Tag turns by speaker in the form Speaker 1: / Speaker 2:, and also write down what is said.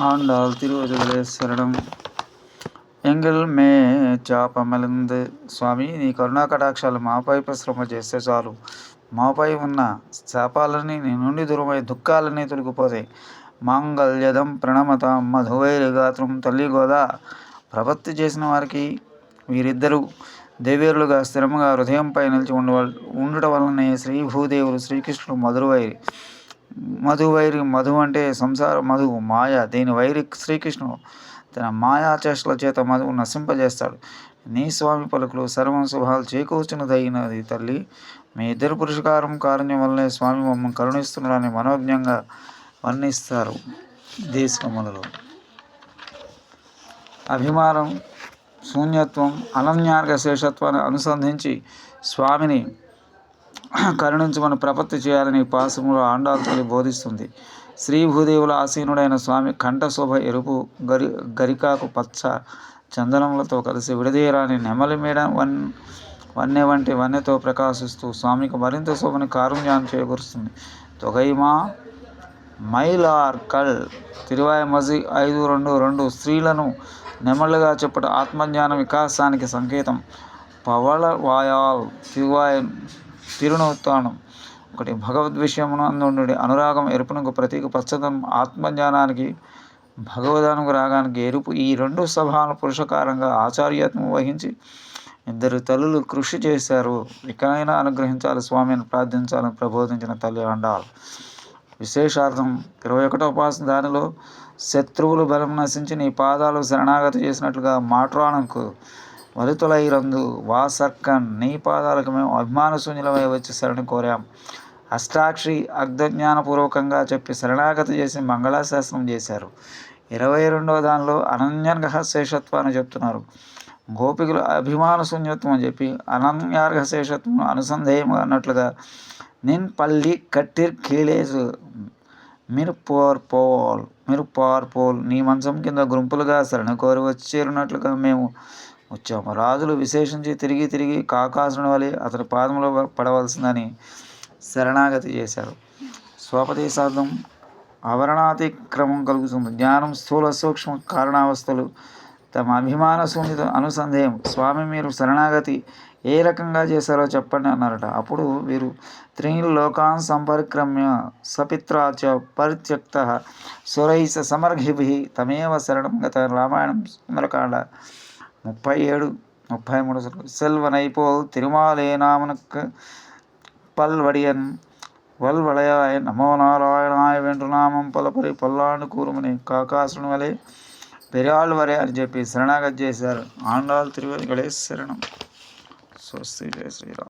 Speaker 1: ஆண்டாள் திருவடிகளே சரணம் ఎంగిల్ మే చాపమలింది స్వామి నీ కరుణా కటాక్షాలు మాపై ప్రశ్రమ చేస్తే చాలు మాపై ఉన్న శాపాలని నీ నుండి దూరమై దుఃఖాలన్నీ తొలగిపోతాయి మాంగళ్యదం ప్రణమత మధువైరి గాత్రం తల్లి గోదా ప్రపత్తి చేసిన వారికి వీరిద్దరూ దేవేరులుగా స్థిరముగా హృదయంపై నిలిచి ఉండ ఉండుట వలనే శ్రీ భూదేవులు శ్రీకృష్ణుడు మధురవైరి మధు వైరి మధు అంటే సంసార మధువు మాయ. దీని వైరి శ్రీకృష్ణుడు తన మాయా చేష్టల చేత మధువు నశింపజేస్తాడు నీ స్వామి పలుకులు సర్వం శుభాలు చేకూర్చున్నదైనది తల్లి. మీ ఇద్దరు పురుషకారం కారణ్యం వల్లనే స్వామి మమ్మల్ని కరుణిస్తున్నాడని మనోజ్ఞంగా వర్ణిస్తారు దేశకములలో. అభిమానం శూన్యత్వం అనన్యార్గ శేషత్వాన్ని అనుసంధించి స్వామిని కరుణించమని ప్రపత్తి చేయాలని పాశములో ఆండాలు బోధిస్తుంది. శ్రీ భూదేవుల ఆసీనుడైన స్వామి కంఠశోభ ఎరుపు గరి గరికాకు పచ్చ చందనములతో కలిసి విడదీయరాని నెమలి మేడ వన్ వన్నె వంటి వన్నెతో ప్రకాశిస్తూ స్వామికి మరింత శోభని కారుణ్యాన్ని చేకూరుస్తుంది. తొగైమా మైలార్కల్ తిరువాయమజి ఐదు రెండు రెండు స్త్రీలను నెమళ్ళుగా చెప్పట ఆత్మజ్ఞాన వికాసానికి సంకేతం. పవళ వాయాల్ తిరువాయ తిరునౌతానం ఒకటి భగవద్ విషయమును అనురాగం ఎరుపునకు ప్రతీక పచ్చదనం ఆత్మజ్ఞానానికి భగవదానుకు రాగానికి ఎరుపు ఈ రెండు సభాను పురుషకారంగా ఆచార్యత్వం వహించి ఇద్దరు తల్లులు కృషి చేశారు. ఇకనైనా అనుగ్రహించాలి స్వామిని ప్రార్థించాలని ప్రబోధించిన తల్లి అండాలు. విశేషార్థం ఇరవై ఒకటో పాస్ దానిలో శత్రువులు బలం నశించి నీ పాదాలు శరణాగతి చేసినట్లుగా మాట్రాణంకు వలితులైరందు వాసర్కన్ నీ పాదాలకు మేము అభిమాన శూన్యులమై వచ్చి శరణి కోరాం. అష్టాక్షి అగ్ధజ్ఞానపూర్వకంగా చెప్పి శరణాగతి చేసి మంగళాశాసనం చేశారు. ఇరవై రెండవ దానిలో అనన్యర్ఘ శేషత్వాన్ని చెప్తున్నారు. గోపికులు అభిమాన శూన్యత్వం అని చెప్పి అనన్యార్ఘ శేషత్వం అనుసంధేయం అన్నట్లుగా నిన్ పల్లి కట్టిర్ కీలేసు మీరు పోర్ పోల్ మీరు పార్ పోల్ నీ మంచం కింద గుంపులుగా శరణ కోరి వచ్చి చేరినట్లుగా మేము వచ్చాము. రాజులు విశేషించి తిరిగి తిరిగి కాకాసుని వలె అతని పాదంలో పడవలసిందని శరణాగతి చేశారు. స్వపదేశార్థం అవరణాతిక్రమం కలుగుతుంది. జ్ఞానం స్థూల సూక్ష్మ కారణావస్థలు తమ అభిమాన శూన్యత అనుసంధేయం స్వామి మీరు శరణాగతి ఏ రకంగా చేశారో చెప్పండి అన్నారట. అప్పుడు వీరు త్రీన్ లోకాన్ సంపరిక్రమ్య సపిత్రాచ పరిత్యక్త సురైస సమర్ఘిభి తమేవ శరణం గత రామాయణం సుందరకాండ ముప్పై ఏడు ముప్పై మూడు సెల్వనైపోల్ తిరుమాలేనామనక్ పల్వడియన్ వల్వళయాయ నమో నారాయణాయ వెంట్రునామం పలపరి పల్లాండు కూరుమని కాకాసుని వలె పెరియాళ్ళు వరే అని చెప్పి శరణాగతి చేశారు. ఆండాలు తిరువదిగడే శరణం. స్వస్తి జయ శ్రీరామ్.